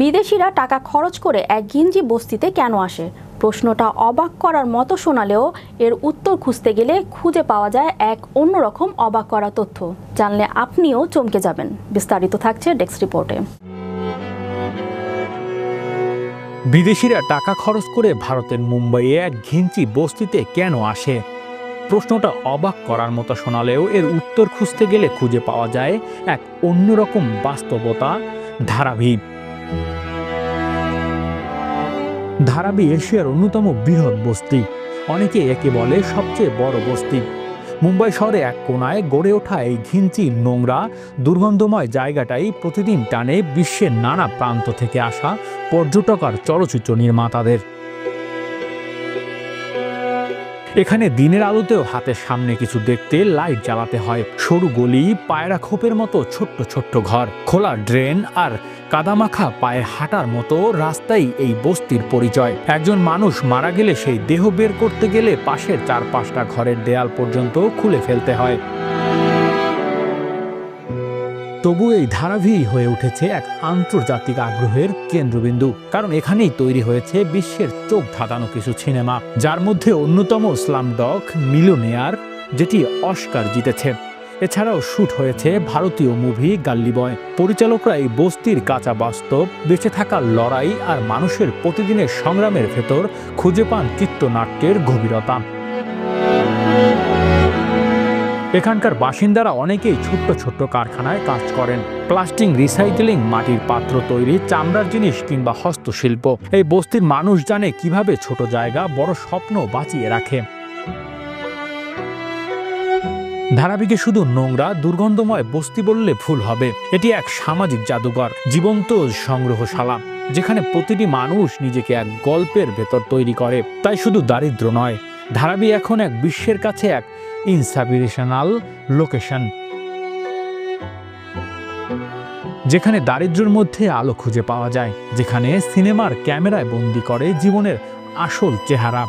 বিদেশিরা টাকা খরচ করে এক গিঞ্জি বস্তিতে কেন আসে? প্রশ্নটা অবাক করার মতো শোনালেও এর উত্তর খুঁজতে গেলে খুঁজে পাওয়া যায় এক অন্যরকম অবাক করা তথ্য। জানলে আপনিও চমকে যাবেন। বিস্তারিত থাকছে ডেস্ক রিপোর্টে। বিদেশিরা টাকা খরচ করে ভারতের মুম্বাইয়ে এক ঘিঞ্চি বস্তিতে কেন আসে? প্রশ্নটা অবাক করার মতো শোনালেও এর উত্তর খুঁজতে গেলে খুঁজে পাওয়া যায় এক অন্যরকম বাস্তবতা ধারাবি ধারাবি এশিয়ার অন্যতম বৃহৎ বস্তি। অনেকে একে বলে সবচেয়ে বড় বস্তি। মুম্বাই শহরে এক কোনায় গড়ে ওঠা এই ঘিঞ্চি নোংরা, দুর্গন্ধময় জায়গাটাই প্রতিদিন টানে বিশ্বের নানা প্রান্ত থেকে আসা পর্যটক আর চলচ্চিত্র নির্মাতাদের। এখানে দিনের আলোতেও হাতের সামনে কিছু দেখতে লাইট জ্বালাতে হয়। সরু গলি, পায়রা খোপের মতো ছোট্ট ছোট্ট ঘর, খোলা ড্রেন আর কাদামাখা পায়ে হাঁটার মতো রাস্তাই এই বস্তির পরিচয়। একজন মানুষ মারা গেলে সেই দেহ বের করতে গেলে পাশের চার পাঁচটা ঘরের দেয়াল পর্যন্ত খুলে ফেলতে হয়। তবু এই ধারাভি হয়ে উঠেছে এক আন্তর্জাতিক আগ্রহের কেন্দ্রবিন্দু। কারণ এখানেই তৈরি হয়েছে বিশ্বের চোখ ধাঁধানো কিছু সিনেমা, যার মধ্যে অন্যতম স্লামডক মিলোনেয়ার, যেটি অস্কার জিতেছে। এছাড়াও শুট হয়েছে ভারতীয় মুভি গাল্লি বয়। পরিচালকরা এই বস্তির কাঁচা বাস্তব, বেঁচে থাকার লড়াই আর মানুষের প্রতিদিনের সংগ্রামের ভেতর খুঁজে পান চিত্রনাট্যের গভীরতা। এখানকার বাসিন্দারা অনেকেই ছোট্ট ছোট্ট কারখানায় কাজ করেন। প্লাস্টিক রিসাইকেলিং মাটির পাত্র তৈরি, চামড়ার জিনিস কিংবা হস্তশিল্প। এই বস্তির মানুষ জানে কীভাবে ছোট জায়গা বড় স্বপ্ন বাঁচিয়ে রাখে। ধারাবিকে শুধু নোংরা, দুর্গন্ধময় বস্তি বললে ভুল হবে। এটি এক সামাজিক জাদুঘর, জীবন্ত সংগ্রহশালা, যেখানে প্রতিটি মানুষ নিজেকে এক গল্পের ভেতর তৈরি করে। তাই শুধু দারিদ্র নয় ধারাবি এখন এক বিশ্বের কাছে এক ইনসাপিরেশনাল লোকেশন, যেখানে দারিদ্র্যের মধ্যে আলো খুঁজে পাওয়া যায়, যেখানে সিনেমার ক্যামেরায় বন্দি করে জীবনের আসল চেহারা।